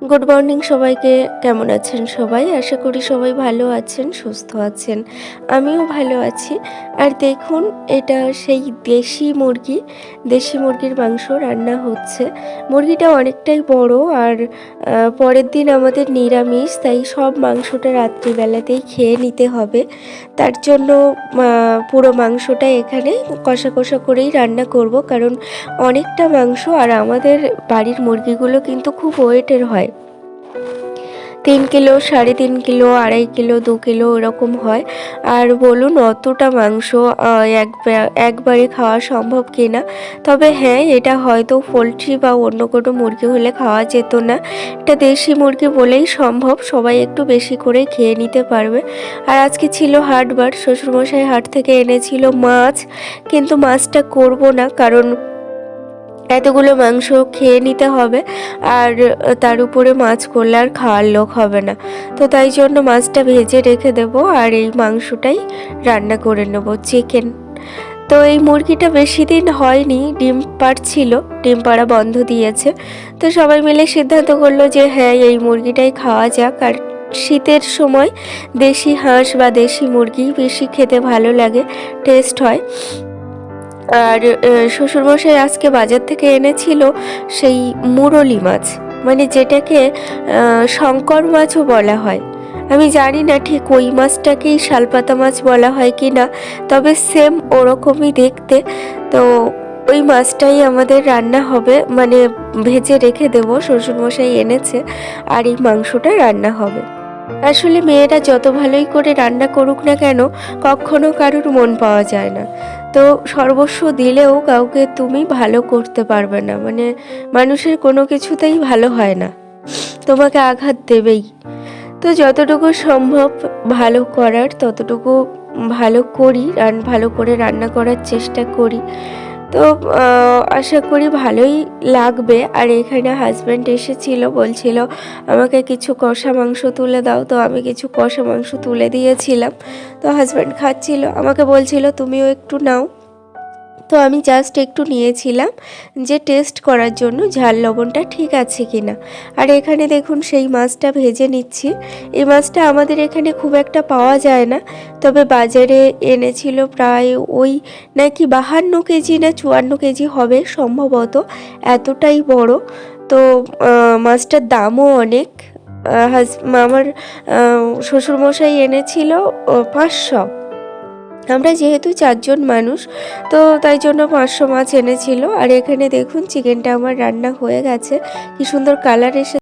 Good morning সবাইকে। কেমন আছেন সবাই? আশা করি সবাই ভালো আছেন, সুস্থ আছেন। আমিও ভালো আছি। আর দেখুন, এটা সেই দেশি মুরগি। দেশি মুরগির মাংস রান্না হচ্ছে। মুরগিটা অনেকটাই বড় আর পরের দিন আমাদের নিরামিষ, তাই সব মাংসটা রাত্রিবেলাতেই খেয়ে নিতে হবে। তার জন্য পুরো মাংসটা এখানে কষা কষা করেই রান্না করব। কারণ অনেকটা মাংস আর আমাদের বাড়ির মুরগিগুলো কিন্তু খুব ওয়েটের হয়। তিন কিলো, সাড়ে তিন কিলো, আড়াই কিলো, দু কিলো এরকম হয়। আর বলুন, অতটা মাংস একবা- একবারে খাওয়া সম্ভব কিনা? তবে হ্যাঁ এটা হয়তো পোলট্রি বা অন্য কোনো মুরগি হলে খাওয়া যেত না। এটা দেশি মুরগি বলেই সম্ভব, সবাই একটু বেশি করে খেয়ে নিতে পারবে। আর আজকে ছিল হাটবার, শ্বশুরমশাই হাট থেকে এনেছিল মাছ, কিন্তু মাছটা করব না, কারণ এতগুলো মাংস খেয়ে নিতে হবে আর তার উপরে মাছ করলে আর খাওয়ার লোক হবে না। তো তাই জন্য মাছটা ভেজে রেখে দেবো আর এই মাংসটাই রান্না করে নেব চিকেন তো এই মুরগিটা বেশি দিন হয়নি, ডিম পাড়ছিল ডিম পাড়া বন্ধ দিয়েছে। তো সবাই মিলে সিদ্ধান্ত করল যে হ্যাঁ এই মুরগিটাই খাওয়া যাক। আর শীতের সময় দেশি হাঁস বা দেশি মুরগি বেশি খেতে ভালো লাগে টেস্ট হয়। আর শ্বশুরমশাই আজকে বাজার থেকে এনেছিল সেই মুরলি মাছ মানে যেটাকে শঙ্কর মাছও বলা হয়। আমি জানি না ঠিক ওই মাছটাকেই শালপাতা মাছ বলা হয় কি না তবে সেম ওরকমই দেখতে। তো ওই মাছটাই আমাদের রান্না হবে মানে ভেজে রেখে দেবো, শ্বশুরমশাই এনেছে, আর এই মাংসটা রান্না হবে। আসলে মেয়েরা যত ভালোই করে রান্না করুক না কেন, কখনো কারোর মন পাওয়া যায় না। তো সর্বস্ব দিলেও কাউকে তুমি ভালো করতে পারবে না। মানে মানুষের কোনো কিছুতেই ভালো হয় না। তোমাকে আঘাত দেবেই। তো যতটুকু সম্ভব ভালো করার, ততটুকু ভালো করি রান ভালো করে রান্না করার চেষ্টা করি। তো আশা করি ভালোই লাগবে। আর এখানে হাজব্যান্ড এসেছিল, বলছিল, আমাকে কিছু কষা মাংস তুলে দাও। তো আমি কিছু কষা মাংস তুলে দিয়েছিলাম। তো হাজব্যান্ড খাচ্ছিল, আমাকে বলছিল, তুমিও একটু নাও। তো আমি জাস্ট একটু নিয়েছিলাম যে টেস্ট করার জন্য ঝাল লবণটা ঠিক আছে কিনা। আর এখানে দেখুন সেই মাছটা ভেজে নিচ্ছি। এই মাছটা আমাদের এখানে খুব একটা পাওয়া যায় না, তবে বাজারে এনেছিল প্রায় ওই নাকি বাহান্ন কেজি না চুয়ান্ন কেজি হবে সম্ভবত, এতটাই বড়। তো মাছটার দামও অনেক। হাজ- আমার শ্বশুরমশাই এনেছিল পাঁচশো। আমরা যেহেতু চারজন মানুষ, তো তাই জন্য পাঁচশো মাছ এনেছিল। আর এখানে দেখুন চিকেনটা আমার রান্না হয়ে গেছে। কি সুন্দর কালার এসে